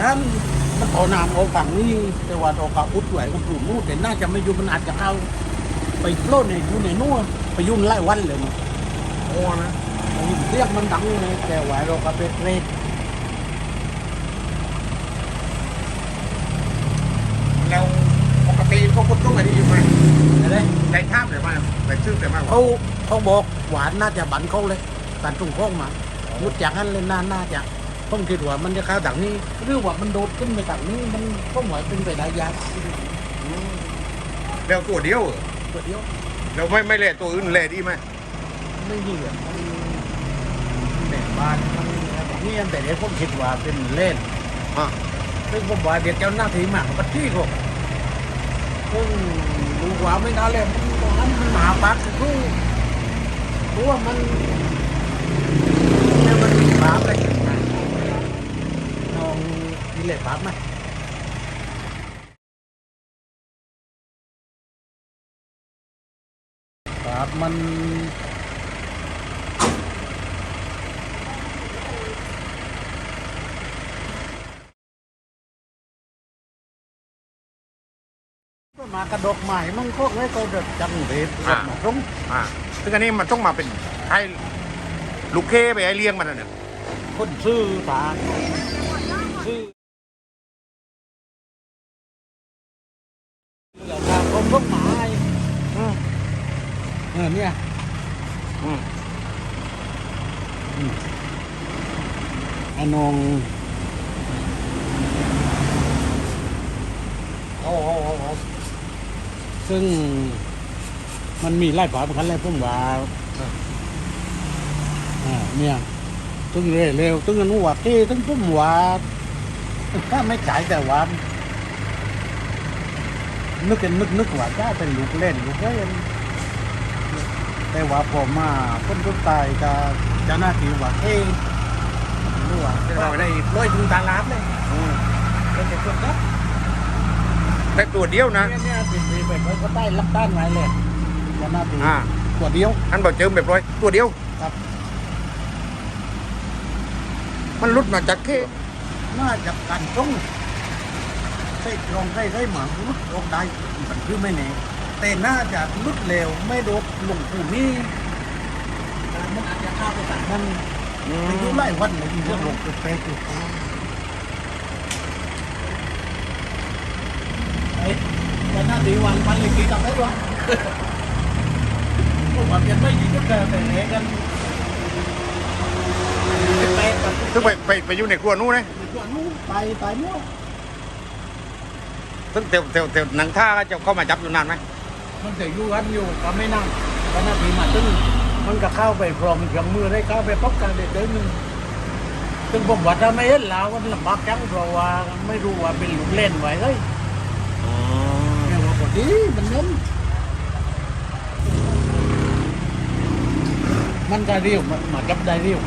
ท่านมันเอาน้ำเอาฝั่งนี้แต่ว่าเอากระอุดไหวกับปลูกนู่นแต่น่าจะไม่อยู่มันอาจจะเอาไปโปล้นในอยู่ในนู่นไปยุ่งไล่วันเลยมันโอ้นะเรียกมันดังเลยแต่ว่าเราก็เป็นเรทแล้วปกติพวกคุณต้องอะไรอยู่ไหมอะไรได้ท่ามเลยมาได้ชื่อแต่มากกว่าเขาเขาบอกหวานน่าจะบันเขาเลยการตรงข้องมามุดจากนั้นเลยน่าน่าจะ ต้องคิดว่ามันจะเข้าดังนี้หรือว่ามันโดดขึ้นไปดังนี้มันก็หมายเป็นไปได้ยากแล้วตัวเดียวเหรอตัวเดียวแล้วไม่ไม่เล่ตัวอื่นเล่ดีไหมไม่ดีอะมันแบบบ้านมันนี่อันแต่เดี๋ยวผมคิดว่าเป็นเล่นอะซึ่งผมว่าเดี๋ยวเจ้าหน้าที่มากกว่าที่ก็ซึ่งดูว่าไม่น่าเล่นมันตรงนั้นมันหนาปักคือรู้ว่ามันเนี่ยมันมีปาบเลยน้อง มีเล่ปาบไหมปาบมันมากระดกใหม่มันก็ให้เขาเด็ดจังเด็ดมาตรงอ่าซึ่งอันนี้มันต้องมาเป็นให้ลูกเคไปให้เลี้ยงมันน่ะเนี่ยคนซื้อตาซื้ ออเนี่ยอืมไอ้นองเอาเอาเอาเอาซึ่งมันมีไล่ป่าเหมือนกันเลยพุ่มว่าอ่าเนี่ยตึงเร็วเร็วตึงอนุวัตที่ตึงพุ่มว่าถ้าไม่ขายแต่ว่านึกกันนึกนึกว่าจะเป็นลูกเล่นลูกเล่น แต่ว่าพอมาคนคนตายกับเจ้าหน้าที่ว่าเองรู้ว่าเราได้ร้อยถึงตาลาดเลยอืมเป็นเด็กคนครับแต่ตัวเดียวนะเนี่ยเนี่ยติดไปแบบไว้ก็ได้รับด้านไว้เลยเจ้าหน้าที่อ่าตัวเดียวอันบอกเจอแบบร้อยตัวเดียวครับ มันหลุดมาจากเคน่าจะกันตรงใส่ตรงใส่ใส่หมาลุดลงได้มันคือไม่แน่ แต่น่าจะลุดเร็วไม่โดดลงผู้นี้แต่มันอาจจะเข้าไปตัดมันไปอยู่ไล่วันเลยเรื่องลงไปเป๊ะอยู่ไอ้เจ้าหน้าที่วันวันเลยกี่กับได้วะพวกมันยังไม่ยิงก็แต่แต่เหกันไปไปซึ่งไปไปไปอยู่ในครัวนู้นนะตัวนู้นไปไปมั่วซึ่งเตียวเตียวเตียวหนังท่าก็จะเข้ามาจับอยู่นานไหม มันจะอยู่กันอยู่ก็ไม่นั่งก็นาทีมาตึ้งมันก็เข้าไปพร้อมเครื่องมือได้เข้าไปพบกันเด็กเดินหนึ่งซึ่งผมว่าถ้าไม่เห็นแล้วมันลำบากจังเพราะว่าไม่รู้ว่าเป็นลูกเล่นไว้เลยแค่ว่าพอดีมันเน้นมันก็เรียวมันมาจับได้เรียว